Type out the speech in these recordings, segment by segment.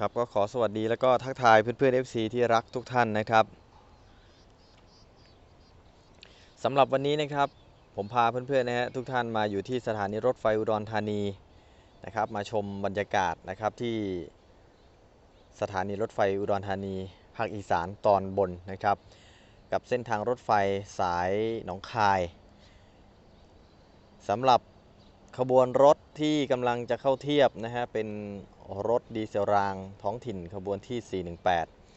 ครับก็ขอสวัสดีแล้วก็ทักทายเพื่อนๆ FC ที่รักทุกท่านนะครับสำหรับวันนี้นะครับผมพาเพื่อนๆนะฮะทุกท่านมาอยู่ที่สถานีรถไฟอุดรธานีนะครับมาชมบรรยากาศนะครับที่สถานีรถไฟอุดรธานีภาคอีสานตอนบนนะครับ กับเส้นทางรถไฟสายหนองคายสำหรับขบวนรถที่กำลังจะเข้าเทียบนะฮะเป็น รถดีเซลรางท้องถิ่นขบวนที่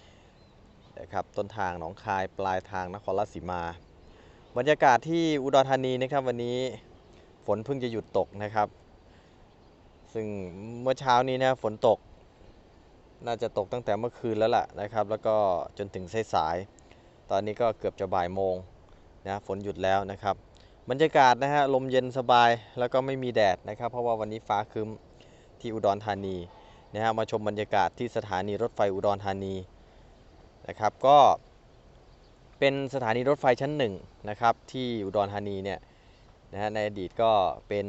418 นะครับ ต้นทางหนองคายปลายทางนครราชสีมา บรรยากาศที่อุดรธานีนะครับวันนี้ฝนเพิ่งจะหยุดตกนะครับ ซึ่งเมื่อเช้านี้นะฝนตก น่าจะตกตั้งแต่เมื่อคืนแล้วล่ะนะครับ แล้วก็จนถึงสายๆตอนนี้ก็เกือบจะบ่ายโมงนะฝนหยุดแล้วนะครับบรรยากาศนะฮะลมเย็นสบายแล้วก็ไม่มีแดดนะครับ เพราะว่าวันนี้ฟ้าครึ้มที่อุดรธานี นะฮะมาชมบรรยากาศที่สถานีรถไฟอุดรธานีนะครับ ก็เป็นสถานีรถไฟชั้นหนึ่งนะครับ ที่อุดรธานีเนี่ยนะฮะในอดีตก็เป็น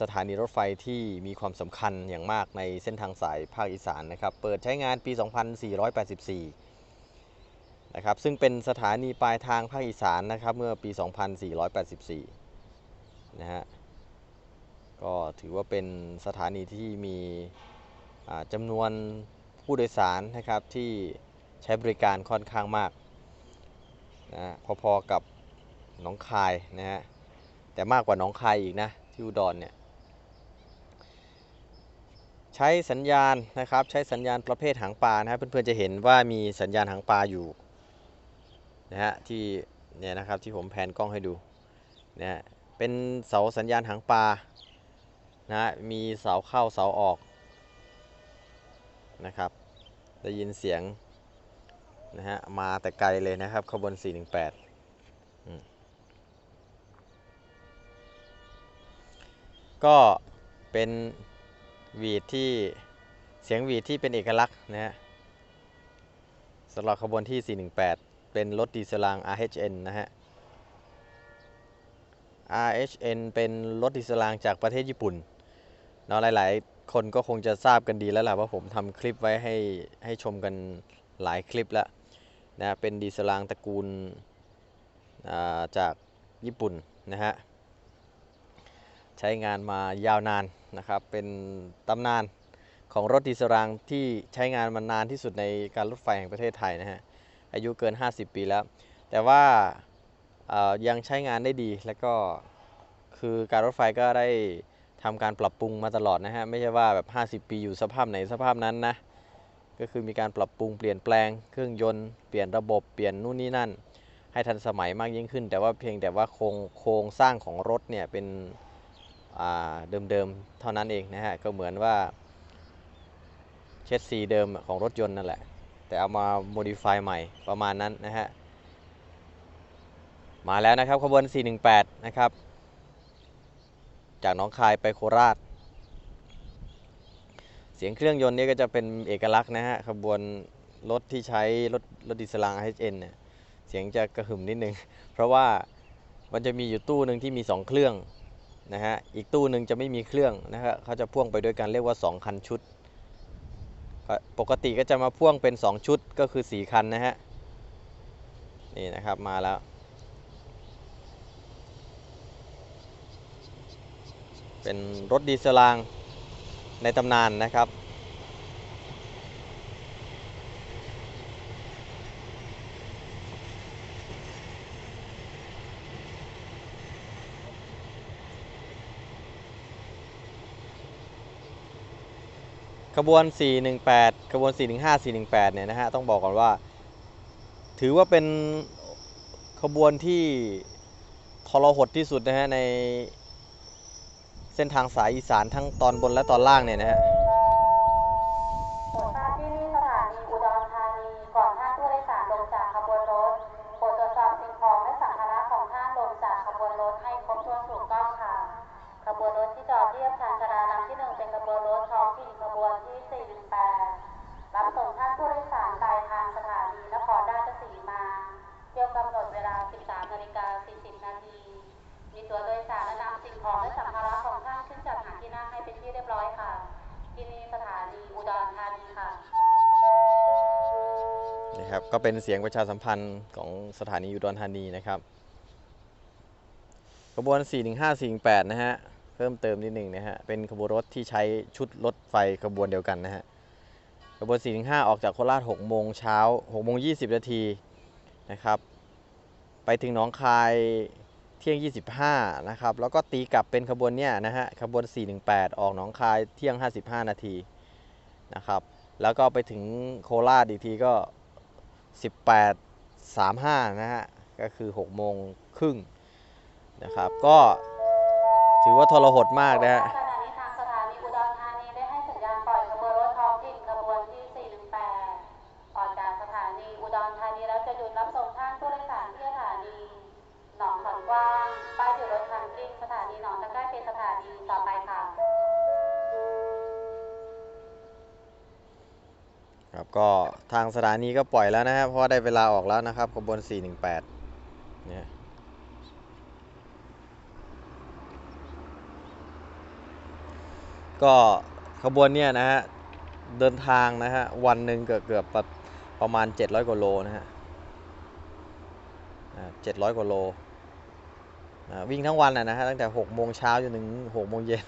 สถานีรถไฟที่มีความสำคัญอย่างมากในเส้นทางสายภาคอีสานนะครับ เปิดใช้งานปี 2484 นะครับ ซึ่งเป็นสถานีปลายทางภาคอีสานนะครับเมื่อปี 2484 นะฮะ ก็ถือว่าเป็นสถานีที่มี จำนวนผู้โดยสารนะครับที่ใช้บริการค่อนข้างมากนะพอๆกับหนองคายนะฮะแต่มากกว่าหนองคายอีกนะที่อุดรเนี่ยใช้สัญญาณนะครับใช้สัญญาณประเภทหางปลานะครับเพื่อนๆจะเห็นว่ามีสัญญาณหางปลาอยู่นะฮะที่เนี่ยนะครับที่ผมแผนกล้องให้ดูนะฮะเป็นเสาสัญญาณหางปลานะฮะมีเสาเข้าเสาออก นะครับ ได้ยินเสียงนะฮะมาแต่ไกลเลยนะครับขบวน 418 ก็เป็นวีดที่เสียงวีดที่เป็นเอกลักษณ์นะฮะสำหรับขบวนที่ 418 เป็นรถดีเซลราง RHN นะฮะ RHN เป็นรถดีเซลรางจากประเทศญี่ปุ่นเนาะหลาย ๆ คนก็คงจะทราบกันดีแล้วแหละว่าผมทำคลิปไว้ให้ให้ชมกันหลายคลิปแล้วนะเป็นดีเซลางตระกูลาจากญี่ปุ่นนะฮะใช้งานมายาวนานนะครับ เป็นตำนานของรถดีเซลรางที่ใช้งานมานานที่สุดในการรถไฟแห่งประเทศไทยนะฮะอายุเกิน 50 ปีแล้ว แต่ว่ายังใช้งานได้ดีแล้วก็คือการรถไฟก็ได้ ทำการปรับปรุงมาตลอดนะฮะไม่ใช่ว่าแบบ 50 ปีอยู่สภาพไหนสภาพนั้นนะก็คือมีการปรับปรุงเปลี่ยนแปลงเครื่องยนต์เปลี่ยนระบบเปลี่ยนนู่นนี่นั่น ให้ทันสมัยมากยิ่งขึ้น แต่ว่าเพียงแต่ว่าโครงโครงสร้างของรถเนี่ยเป็นเดิมๆเท่านั้นเองนะฮะก็เหมือนว่าเชสซีเดิมของรถยนต์นั่นแหละ แต่เอามา modify ใหม่ประมาณนั้นนะฮะมาแล้วนะครับขบวน 418 นะครับ จากหนองคายไปโคราช เสียงเครื่องยนต์นี่ก็จะเป็นเอกลักษณ์นะฮะขบวนรถที่ใช้รถรถดีเซลาง HN เนี่ยเสียงจะกระหึ่มนิดนึง เพราะว่ามันจะมีอยู่ตู้หนึ่งที่มี 2 เครื่องนะฮะอีกตู้หนึ่งจะไม่มีเครื่องนะฮะเขาจะพ่วงไปด้วยกันเรียกว่า 2 คันชุด ปกติก็จะมาพ่วงเป็น 2 ชุดก็คือ 4 คันนะฮะนี่นะครับมาแล้ว เป็นรถดีเซลรางในตำนานนะครับ ขบวน 418 ขบวน 415 418 เนี่ยนะฮะ ต้องบอกก่อนว่า ถือว่าเป็นขบวนที่ทรหดที่สุดนะฮะใน เส้นทางสายอีสานทั้งตอนบนและตอนล่างเนี่ยนะฮะโปรดทราบที่นี่สถานีอุดรธานีก่อนท่านผู้โดยสารลงจากขบวนรถโปรดตรวจสอบสิ่งของและสัมภาระของท่านลงจากขบวนรถให้ครบถ้วนถูกต้องค่ะขบวนรถที่จอดทียบชานาลาลำที่หนึ่งเป็นขบวนรถท้องที่418รับส่งท่านผู้โดยสารปลายทางสถานีนครราชสีมาเที่ยวกำหนดเวลา13นาฬิกา40 นาที มีตัวโดยสารและนำสิ่งของและสัมภาระของ ที่เรียบร้อยค่ะ ที่นี่สถานีอุดรธานีค่ะ นะครับก็เป็นเสียงประชาสัมพันธ์ของสถานีอุดรธานีนะครับขบวน 41548 นะฮะ เพิ่มเติมนิดหนึ่งนะฮะ เป็นขบวนรถที่ใช้ชุดรถไฟขบวนเดียวกันนะฮะ ขบวน 415 ออกจากโคราช 6 โมงเช้า 6 โมง 20 นาทีนะครับ ไปถึงหนองคาย เที่ยง 25 นะครับ แล้วก็ตีกลับเป็นขบวนเนี่ยนะฮะ ขบวน 418 ออกหนองคายเที่ยง 55 นาทีนะครับ แล้วก็ไปถึงโคราชอีกทีก็ 18 35 นะฮะ ก็คือ 6 โมงครึ่งนะครับ ก็ถือว่าทรหดมากนะฮะ ก็ทางสถานีก็ปล่อยแล้วนะครับเพราะได้เวลาออกแล้วนะครับขบวน 418 เนี่ยก็ขบวนเนี่ยนะฮะเดินทางนะฮะวันหนึ่งเกือบเกือบประประมาณ 700กว่าโลนะฮะเจ็ดร้อยกว่าโลวิ่งทั้งวันนะนะฮะตั้งแต่6โมงเช้าจนถึง6โมงเย็น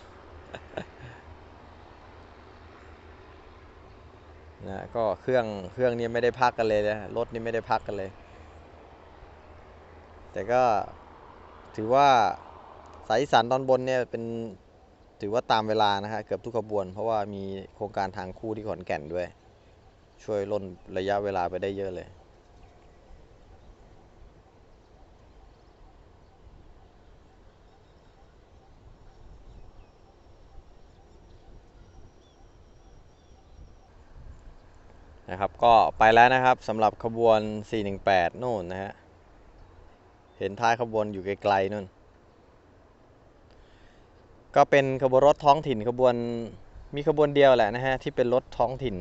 นะก็เครื่องเครื่องนี้ไม่ได้พักกันเลยนะรถนี่ไม่ได้พักกันเลย แต่ก็ถือว่าสายสานตอนบนเนี่ยเป็นถือว่าตามเวลานะฮะเกือบทุกขบวน เพราะว่ามีโครงการทางคู่ที่ขอนแก่นด้วย ช่วยล่นระยะเวลาไปได้เยอะเลย นะครับ ก็ไปแล้วนะครับสำหรับขบวน 418นู่นนะฮะเห็นท้ายขบวนอยู่ไกลๆนู่น ก็เป็นขบวนรถท้องถิ่นขบวนมีขบวนเดียวแหละนะฮะที่เป็นรถท้องถิ่น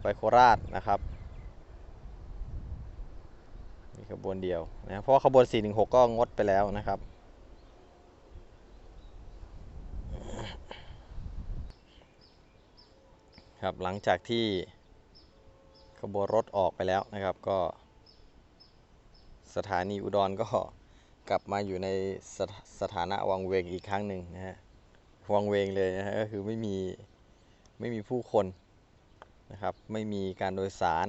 ไปโคราชนะครับ มีขบวนเดียวนะเพราะขบวน 416 ก็งดไปแล้วนะครับ ครับ หลังจากที่ขบวนรถออกไปแล้วนะครับ ก็สถานีอุดรก็กลับมาอยู่ในสถสถานะวังเวงอีกครั้งหนึ่งนะฮะวังเวงเลยนะฮะก็คือไม่มีไม่มีผู้คนนะครับ ไม่มีการโดยสาร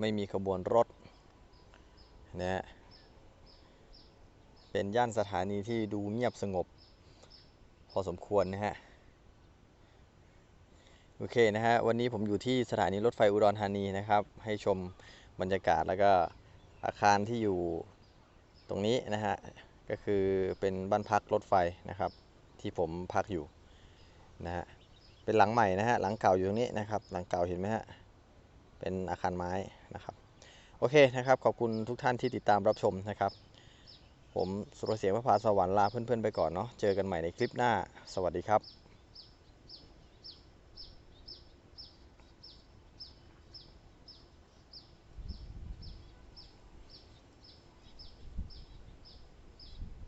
ไม่มีขบวนรถนะฮะเป็นย่านสถานีที่ดูเงียบสงบ พอสมควรนะฮะ โอเคนะฮะวันนี้ผมอยู่ที่สถานีรถไฟอุดรธานีนะครับ ให้ชมบรรยากาศแล้วก็อาคารที่อยู่ตรงนี้นะฮะก็คือเป็นบ้านพักรถไฟนะครับ ที่ผมพักอยู่นะฮะเป็นหลังใหม่นะฮะหลังเก่าอยู่ตรงนี้นะครับ หลังเก่าเห็นไหมฮะเป็นอาคารไม้นะครับโอเคนะครับ ขอบคุณทุกท่านที่ติดตามรับชมนะครับ ผมสุรเสียงพระพาสวรรค์ลาเพื่อนๆไปก่อนเนาะเจอกันใหม่ในคลิปหน้า สวัสดีครับ